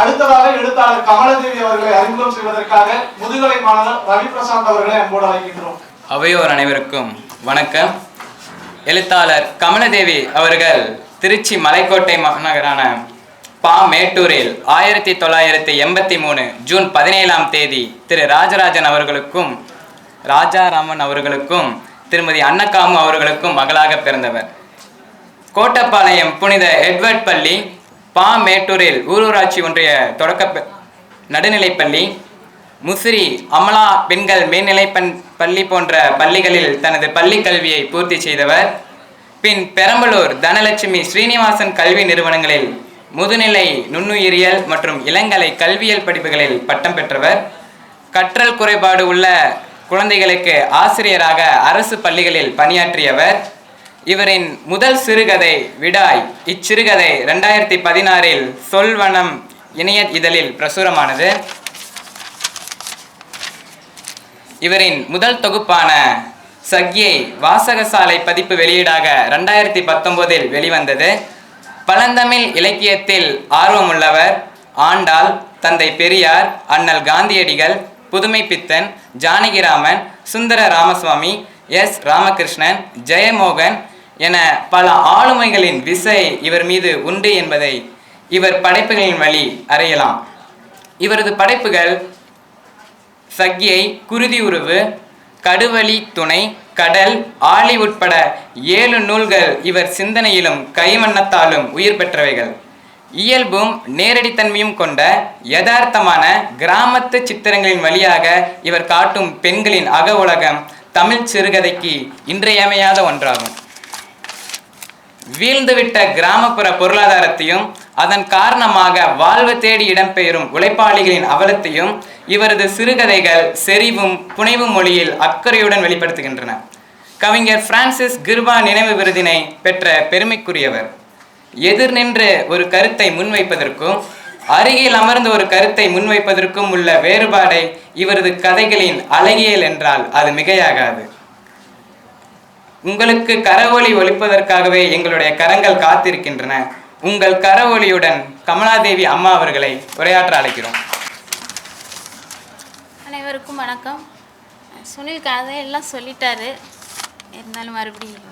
அடுத்ததாக எழுத்தாளர் கமலதேவி அவர்களை அறிமுகம் செய்வதற்காக முதுகலை மாணவர் ரவி பிரசாந்த் அவர்களை அன்போடு அழைக்கின்றோம். அவையோர் அனைவருக்கும் வணக்கம். எழுத்தாளர் கமலதேவி அவர்கள் திருச்சி மலைக்கோட்டை மாநகரான பா மேட்டூரில் ஆயிரத்தி தொள்ளாயிரத்தி எண்பத்தி மூணு ஜூன் பதினேழாம் தேதி திரு ராஜராஜன் அவர்களுக்கும் ராஜாராமன் அவர்களுக்கும் திருமதி அன்னக்காமு அவர்களுக்கும் மகளாக பிறந்தவர். கோட்டப்பாளையம் புனித எட்வர்ட் பள்ளி பா மேட்டூரில் ஊரூராட்சி ஒன்றிய தொடக்க நடுநிலைப்பள்ளி முசிறி அமலா பெண்கள் மேல்நிலை பண் பள்ளி போன்ற பள்ளிகளில் தனது பள்ளி கல்வியை பூர்த்தி செய்தவர். பின் பெரம்பலூர் தனலட்சுமி ஸ்ரீனிவாசன் கல்வி நிறுவனங்களில் முதுநிலை நுண்ணுயிரியல் மற்றும் இளங்கலை கல்வியல் படிப்புகளில் பட்டம் பெற்றவர். கற்றல் குறைபாடு உள்ள குழந்தைகளுக்கு ஆசிரியராக அரசு பள்ளிகளில் பணியாற்றியவர். இவரின் முதல் சிறுகதை விடாய். இச்சிறுகதை ரெண்டாயிரத்தி பதினாறில் சொல்வனம் இணைய இதழில் பிரசுரமானது. இவரின் முதல் தொகுப்பான சக்யை வாசகசாலை பதிப்பு வெளியீடாக ரெண்டாயிரத்தி பத்தொன்பதில் வெளிவந்தது. பழந்தமிழ் இலக்கியத்தில் ஆர்வமுள்ளவர் ஆண்டாள் தந்தை பெரியார் அண்ணல் காந்தியடிகள் புதுமை பித்தன் ஜானகிராமன் சுந்தர ராமசுவாமி எஸ். ராமகிருஷ்ணன் ஜெயமோகன் என பல ஆளுமைகளின் விசை இவர் மீது உண்டு என்பதை இவர் படைப்புகளின் வழி அறியலாம். இவரது படைப்புகள் சக்யை குருதி உருவு கடுவழி துணை கடல் ஆலி உட்பட ஏழு நூல்கள் இவர் சிந்தனையிலும் கைமண்ணத்தாலும் உயிர் பெற்றவைகள். இயல்பும் நேரடித்தன்மையும் கொண்ட யதார்த்தமான கிராமத்து சித்திரங்களின் வழியாக இவர் காட்டும் பெண்களின் அக உலகம் தமிழ் சிறுகதைக்கு இன்றியமையாத ஒன்றாகும். வீழ்ந்துவிட்ட கிராமப்புற பொருளாதாரத்தையும் அதன் காரணமாக வாழ்வு தேடி இடம்பெயரும் உழைப்பாளிகளின் அவலத்தையும் இவரது சிறுகதைகள் செறிவும் புனைவு மொழியில் அக்கறையுடன் வெளிப்படுத்துகின்றன. கவிஞர் பிரான்சிஸ் கிர்வா நினைவு விருதினை பெற்ற பெருமைக்குரியவர். எதிர் நின்று ஒரு கருத்தை முன்வைப்பதற்கும் அருகில் அமர்ந்து ஒரு கருத்தை முன்வைப்பதற்கும் உள்ள வேறுபாடை இவரது கதைகளின் அழகியல் என்றால் அது மிகையாகாது. உங்களுக்கு கரவொலி ஒழிப்பதற்காகவே எங்களுடைய கரங்கள் காத்திருக்கின்றன. உங்கள் கரவொலியுடன் கமலாதேவி அம்மா அவர்களை உரையாற்ற அழைக்கிறோம். அனைவருக்கும் வணக்கம். சுனில் கதை எல்லாம் சொல்லிட்டாரு. இருந்தாலும் மறுபடியும்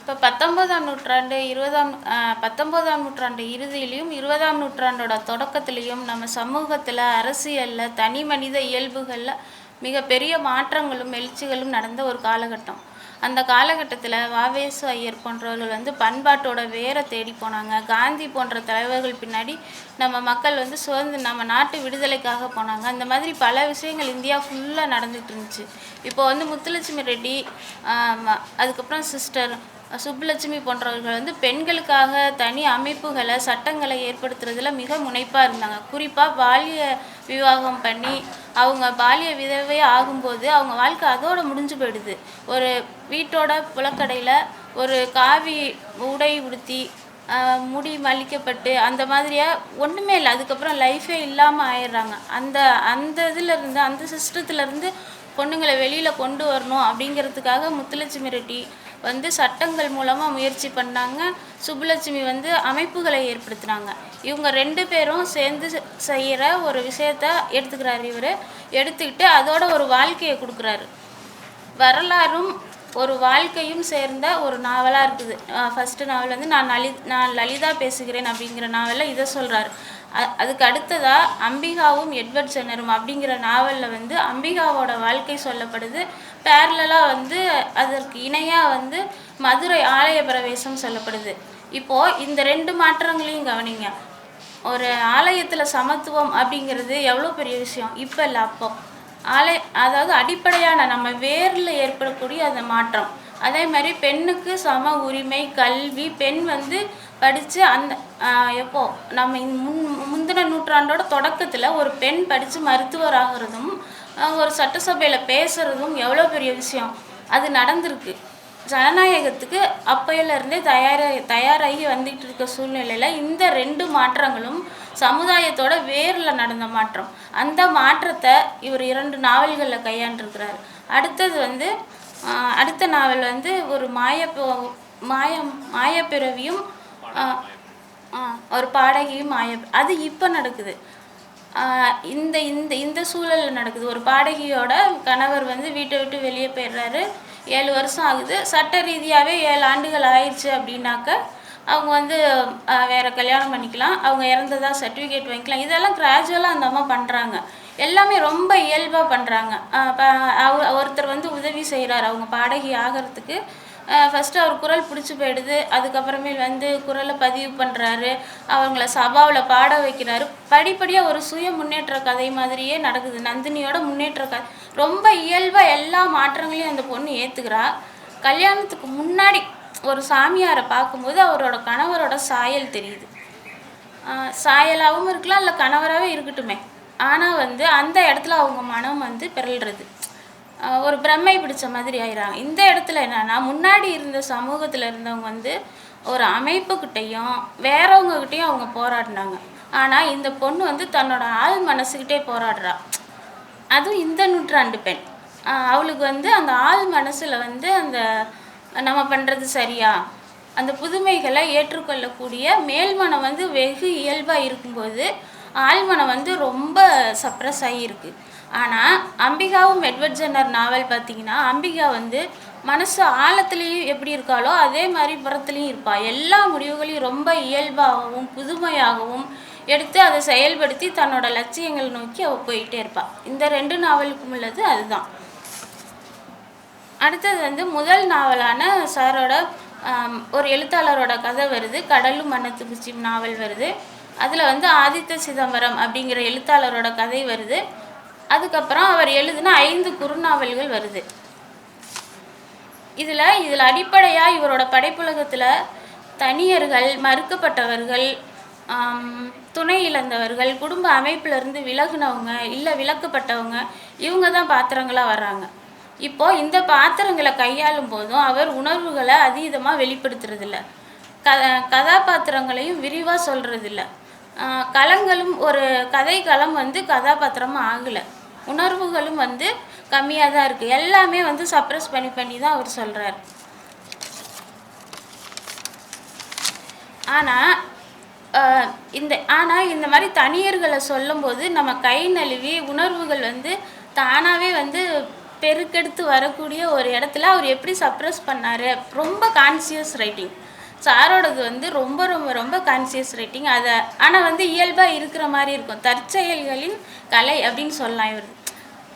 இப்போ பத்தொன்பதாம் நூற்றாண்டு இருபதாம் ஆஹ், பத்தொன்பதாம் நூற்றாண்டு இறுதியிலையும் இருபதாம் நூற்றாண்டோட தொடக்கத்திலையும் நம்ம சமூகத்தில் அரசியலில் தனி மனித இயல்புகளில் மிகப்பெரிய மாற்றங்களும் எழுச்சிகளும் நடந்த ஒரு காலகட்டம். அந்த காலகட்டத்தில் வாவேசு ஐயர் போன்றவர்கள் வந்து பண்பாட்டோட வேரை தேடி போனாங்க. காந்தி போன்ற தலைவர்கள் பின்னாடி நம்ம மக்கள் வந்து சுதந்திர நம்ம நாட்டு விடுதலைக்காக போனாங்க. அந்த மாதிரி பல விஷயங்கள் இந்தியா ஃபுல்லாக நடந்துட்டு இருந்துச்சு. இப்போ வந்து முத்துலட்சுமி ரெட்டி அதுக்கப்புறம் சிஸ்டர் சுப்புலட்சுமி போன்றவர்கள் வந்து பெண்களுக்காக தனி அமைப்புகளை சட்டங்களை ஏற்படுத்துறதுல மிக முனைப்பாக இருந்தாங்க. குறிப்பாக பாலிய விவாகம் பண்ணி அவங்க பாலிய விதவை ஆகும்போது அவங்க வாழ்க்கை அதோட முடிஞ்சு போயிடுது. ஒரு வீட்டோட புலக்கடையில் ஒரு காவி உடை உடுத்தி முடி மலிக்கப்பட்டு அந்த மாதிரியே ஒன்றுமே இல்லை. அதுக்கப்புறம் லைஃபே இல்லாமல் ஆயிடுறாங்க. அந்த அந்த இதுல இருந்து அந்த சிஸ்டத்துலேருந்து பொண்ணுங்களை வெளியில் கொண்டு வரணும் அப்படிங்கிறதுக்காக முத்துலட்சுமி ரெட்டி வந்து சட்டங்கள் மூலமாக முயற்சி பண்ணாங்க. சுப்புலட்சுமி வந்து அமைப்புகளை ஏற்படுத்தினாங்க. இவங்க ரெண்டு பேரும் சேர்ந்து செய்கிற ஒரு விஷயத்த எடுத்துக்கிறாரு இவர். எடுத்துக்கிட்டு அதோட ஒரு வாழ்க்கையை கொடுக்குறாரு. வரலாறும் ஒரு வாழ்க்கையும் சேர்ந்த ஒரு நாவலாக இருக்குது. ஃபஸ்ட்டு நாவல் வந்து நான் லலி நான் லலிதா பேசுகிறேன் அப்படிங்கிற நாவலில் இதை சொல்கிறாரு அதுக்கு அடுத்ததாக அம்பிகாவும் எட்வர்ட் சென்னரும் அப்படிங்கிற நாவலில் வந்து அம்பிகாவோட வாழ்க்கை சொல்லப்படுது. பேரலாக வந்து அதற்கு இணையாக வந்து மதுரை ஆலய பிரவேசம் சொல்லப்படுது. இப்போது இந்த ரெண்டு மாற்றங்களையும் கவனிங்க. ஒரு ஆலயத்தில் சமத்துவம் அப்படிங்கிறது எவ்வளோ பெரிய விஷயம்? இப்போ இல்லை அப்போ. ஆலய அதாவது அடிப்படையான நம்ம வேரில் ஏற்படக்கூடிய அந்த மாற்றம். அதே மாதிரி பெண்ணுக்கு சம உரிமை கல்வி பெண் வந்து படித்து அந்த எப்போது எப்போ? நம்ம முன் முந்தின நூற்றாண்டோட தொடக்கத்தில் ஒரு பெண் படித்து மருத்துவர் ஆகிறதும் ஒரு சட்டசபையில் பேசுகிறதும் எவ்வளோ பெரிய விஷயம்? அது நடந்திருக்கு. ஜனநாயகத்துக்கு அப்பையிலேருந்தே தயார தயாராகி வந்துகிட்டு இருக்க சூழ்நிலையில் இந்த ரெண்டு மாற்றங்களும் சமுதாயத்தோட வேரில் நடந்த மாற்றம். அந்த மாற்றத்தை இவர் இரண்டு நாவல்களில் கையாண்டிருக்கிறார். அடுத்தது வந்து அடுத்த நாவல் வந்து ஒரு மாய மாயம் மாயப்பிறவியும் ஒரு பாடகியும் மாய அது இப்போ நடக்குது. இந்த இந்த இந்த சூழல் நடக்குது. ஒரு பாடகியோட கணவர் வந்து வீட்டை விட்டு வெளியே போயிடுறாரு. ஏழு வருஷம் ஆகுது. சட்ட ரீதியாகவே ஏழு ஆண்டுகள் ஆயிடுச்சு அப்படின்னாக்க அவங்க வந்து வேறு கல்யாணம் பண்ணிக்கலாம். அவங்க இறந்ததாக சர்டிஃபிகேட் வாங்கிக்கலாம். இதெல்லாம் கிராஜுவலாக அந்த அம்மா பண்ணுறாங்க எல்லாமே ரொம்ப இயல்பாக பண்ணுறாங்க ஒருத்தர் வந்து உதவி செய்கிறார் அவங்க பாடகி ஆகிறதுக்கு ஃபஸ்ட்டு அவர் குரல் பிடிச்சி போயிடுது. அதுக்கப்புறமேல் வந்து குரலை பதிவு பண்ணுறாரு அவங்கள சபாவில் பாட வைக்கிறாரு. படிப்படியாக ஒரு சுய முன்னேற்ற கதை மாதிரியே நடக்குது. நந்தினியோட முன்னேற்ற கதை ரொம்ப இயல்பாக எல்லா மாற்றங்களையும் அந்த பொண்ணு ஏற்றுக்கிறா கல்யாணத்துக்கு முன்னாடி ஒரு சாமியாரை பார்க்கும்போது அவரோட கணவரோட சாயல் தெரியுது. சாயலாகவும் இருக்கலாம் இல்லை கணவராகவே இருக்கட்டுமே. ஆனால் வந்து அந்த இடத்துல அவங்க மனம் வந்து பிறல்றது. ஒரு பிரம்மை பிடிச்ச மாதிரி ஆயிடுறாங்க இந்த இடத்துல என்னன்னா முன்னாடி இருந்த சமூகத்தில் இருந்தவங்க வந்து ஒரு அமைப்புக்கிட்டையும் வேறவங்கக்கிட்டேயும் அவங்க போராடினாங்க. ஆனால் இந்த பொண்ணு வந்து தன்னோட ஆள் மனசுக்கிட்டே போராடுறா. அதுவும் இந்த நூற்றாண்டு பெண். அவளுக்கு வந்து அந்த ஆள் மனசில் வந்து அந்த நம்ம பண்ணுறது சரியா? அந்த புதுமைகளை ஏற்றுக்கொள்ளக்கூடிய மேல்மனம் வந்து வெகு இயல்பாக இருக்கும்போது ஆழ்மனம் வந்து ரொம்ப சப்ரஸ் ஆகியிருக்கு ஆனால் அம்பிகாவும் எட்வர்ட் ஜென்னர் நாவல் பார்த்தீங்கன்னா அம்பிகா வந்து மனசு ஆழத்துலேயும் எப்படி இருக்காளோ அதே மாதிரி புறத்துலேயும் இருப்பாள் எல்லா முடிவுகளையும் ரொம்ப இயல்பாகவும் புதுமையாகவும் எடுத்து அதை செயல்படுத்தி தன்னோட லட்சியங்களை நோக்கி அவள் போயிட்டே இருப்பாள் இந்த ரெண்டு நாவலுக்கும் உள்ளது அதுதான். அடுத்தது வந்து முதல் நாவலான சாரோட ஒரு எழுத்தாளரோட கதை வருது. கடலும் மன்னத்து குச்சி நாவல் வருது. அதில் வந்து ஆதித்த சிதம்பரம் அப்படிங்கிற எழுத்தாளரோட கதை வருது. அதுக்கப்புறம் அவர் எழுதின ஐந்து குறுநாவல்கள் வருது. இதில் இதில் அடிப்படையாக இவரோட படைப்புலகத்தில் தனியர்கள் மறுக்கப்பட்டவர்கள் துணை இழந்தவர்கள் குடும்ப அமைப்பிலிருந்து விலகுனவங்க இல்லை விலக்கப்பட்டவங்க இவங்க தான் பாத்திரங்களாக வர்றாங்க. இப்போ இந்த பாத்திரங்களை கையாளும் போதும் அவர் உணர்வுகளை அதீதமாக வெளிப்படுத்துறதில்ல. க கதாபாத்திரங்களையும் விரிவாக சொல்கிறதில்ல களங்களும் ஒரு கதை களம் வந்து கதாபாத்திரமாக ஆகலை. உணர்வுகளும் வந்து கம்மியாக தான் இருக்குது எல்லாமே வந்து சப்ரஸ் பண்ணி பண்ணி தான் அவர் சொல்கிறார் ஆனால் இந்த ஆனால் இந்த மாதிரி தனியர்களை சொல்லும்போது நம்ம கை நழுவி உணர்வுகள் வந்து தானாகவே வந்து பெருக்கெடுத்து வரக்கூடிய ஒரு இடத்துல அவர் எப்படி சப்ரஸ் பண்ணார்? ரொம்ப கான்சியஸ் ரைட்டிங் சாரோடது வந்து ரொம்ப ரொம்ப ரொம்ப கான்சியஸ் ரைட்டிங் அதை ஆனால் வந்து இயல்பாக இருக்கிற மாதிரி இருக்கும். தற்செயல்களின் கலை அப்படின்னு சொல்லலாம் இவர்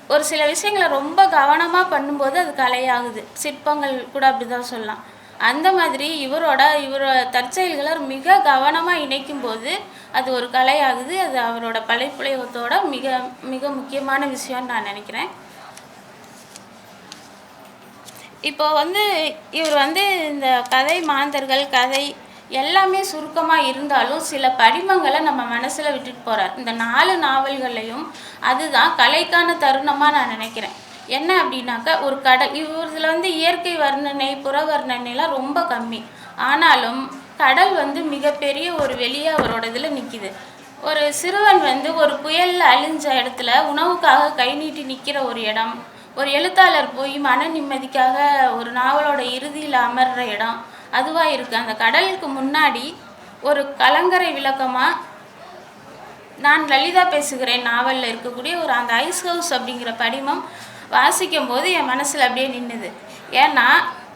ஒரு சில விஷயங்களை ரொம்ப கவனமாக பண்ணும்போது அது கலையாகுது. சிற்பங்கள் கூட அப்படி தான் சொல்லலாம். அந்த மாதிரி இவரோட இவரோட தற்செயல்களை மிக கவனமாக இணைக்கும் போது அது ஒரு கலையாகுது. அது அவரோட படைப்புலகத்தோட மிக மிக முக்கியமான விஷயம்னு நான் நினைக்கிறேன். இப்போ வந்து இவர் வந்து இந்த கதை மாந்தர்கள் கதை எல்லாமே சுருக்கமாக இருந்தாலும் சில படிமங்களை நம்ம மனசில் விட்டுட்டு போகிறார் இந்த நாலு நாவல்களையும் அதுதான் கலைக்கான தருணமாக நான் நினைக்கிறேன். என்ன அப்படின்னாக்கா ஒரு கடல் இதில் வந்து இயற்கை வர்ணனை புற வர்ணனைலாம் ரொம்ப கம்மி. ஆனாலும் கடல் வந்து மிகப்பெரிய ஒரு வெளியே அவரோட இதில் நிற்கிது ஒரு சிறுவன் வந்து ஒரு புயலில் அழிஞ்ச இடத்துல உணவுக்காக கை நீட்டி நிற்கிற ஒரு இடம் ஒரு எழுத்தாளர் போய் மன நிம்மதிக்காக ஒரு நாவலோட இறுதியில் அமர்ற இடம் அதுவாக இருக்குது அந்த கடலுக்கு முன்னாடி ஒரு கலங்கரை விளக்கமாக நான் லலிதா பேசுகிறேன் நாவலில் இருக்கக்கூடிய ஒரு அந்த ஐஸ் ஹவுஸ் அப்படிங்கிற படிமம் வாசிக்கும் போது என் மனசில் அப்படியே நின்றுது ஏன்னா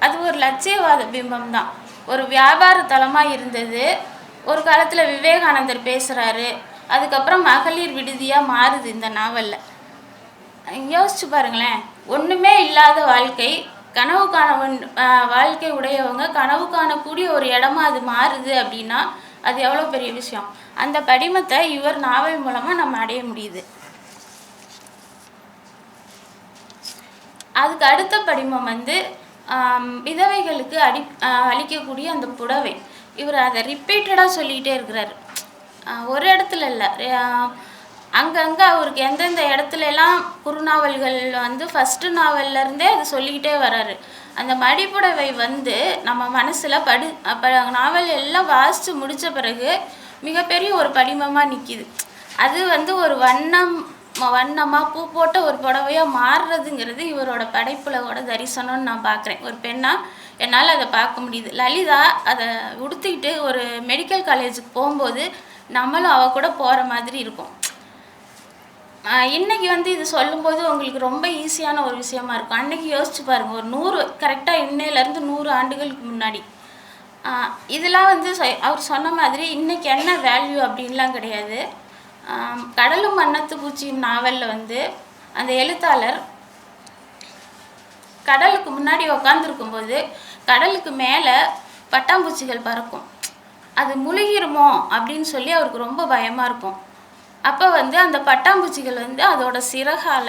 அது ஒரு லட்சியவாத பிம்பம் தான். ஒரு வியாபார தலமாக இருந்தது. ஒரு காலத்தில் விவேகானந்தர் பேசுகிறாரு அதுக்கப்புறம் மகளிர் விடுதியாக மாறுது இந்த நாவலில். யோசிச்சு பாருங்களேன். ஒன்றுமே இல்லாத வாழ்க்கை. கனவு காண வாழ்க்கை உடையவங்க கனவு காணக்கூடிய ஒரு இடமா அது மாறுது அப்படின்னா அது எவ்வளோ பெரிய விஷயம். அந்த படிமத்தை இவர் நாவல் மூலமாக நம்ம அடைய முடியுது. அதுக்கு அடுத்த படிமம் வந்து விதவைகளுக்கு அடி அளிக்கக்கூடிய அந்த புடவை. இவர் அதை ரிப்பீட்டடாக சொல்லிகிட்டே இருக்கிறார். ஒரு இடத்துல இல்லை. அங்கங்கே அவருக்கு எந்தெந்த இடத்துல எல்லாம் குறுநாவல்கள் வந்து ஃபஸ்ட்டு நாவல்லேருந்தே அது சொல்லிக்கிட்டே வராரு. அந்த மடிப்புடவை வந்து நம்ம மனசில் படி அப்போ நாவல் எல்லாம் வாசித்து முடித்த பிறகு மிகப்பெரிய ஒரு படிமமாக நிற்கிது அது வந்து ஒரு வண்ணம் வண்ணமாக பூ போட்ட ஒரு புடவையாக மாறுறதுங்கிறது இவரோட படைப்புலகோட தரிசனம்னு நான் பார்க்குறேன் ஒரு பெண்ணாக என்னால் அதை பார்க்க முடியுது. லலிதா அதை உடுத்திக்கிட்டு ஒரு மெடிக்கல் காலேஜுக்கு போகும்போது நம்மளும் அவ கூட போகிற மாதிரி இருக்கும். இன்றைக்கி இன்னைக்கு வந்து இது சொல்லும்போது உங்களுக்கு ரொம்ப ஈஸியான ஒரு விஷயமா இருக்கும். அன்னைக்கு யோசிச்சு பாருங்க ஒரு நூறு கரெக்டாக இன்னையிலேருந்து நூறு ஆண்டுகளுக்கு முன்னாடி. இதெல்லாம் வந்து அவர் சொன்ன மாதிரி இன்னைக்கு என்ன வேல்யூ அப்படின்லாம் கிடையாது. கடலும் மன்னத்து பூச்சியும் நாவலில் வந்து அந்த எழுத்தாளர் கடலுக்கு முன்னாடி உக்காந்துருக்கும்போது கடலுக்கு மேலே பட்டாம்பூச்சிகள் பறக்கும். அது முழுகிருமோ அப்படின்னு சொல்லி அவருக்கு ரொம்ப பயமாக இருக்கும். அப்போ வந்து அந்த பட்டாம்பூச்சிகள் வந்து அதோட சிறகால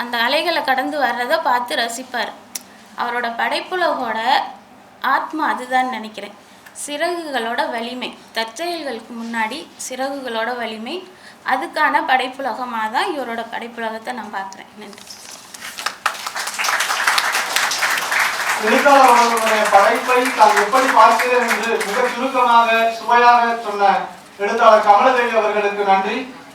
அந்த அலைகளை கடந்து வர்றதை பார்த்து ரசிப்பார். அவரோட படைப்புலகோட ஆத்மா அதுதான் நினைக்கிறேன். சிறகுகளோட வலிமை. தற்செயல்களுக்கு முன்னாடி சிறகுகளோட வலிமை. அதுக்கான படைப்புலகமாக தான் இவரோட படைப்புலகத்தை நான் பார்க்குறேன். நன்றி. எழுத்தாளர் அவர்களுடைய படைப்பை தான் எப்படி பார்க்கிறேன் என்று மிக சுருக்கமாக சுவையாக சொன்ன எழுத்தாளர் கமலதேவி அவர்களுக்கு நன்றி.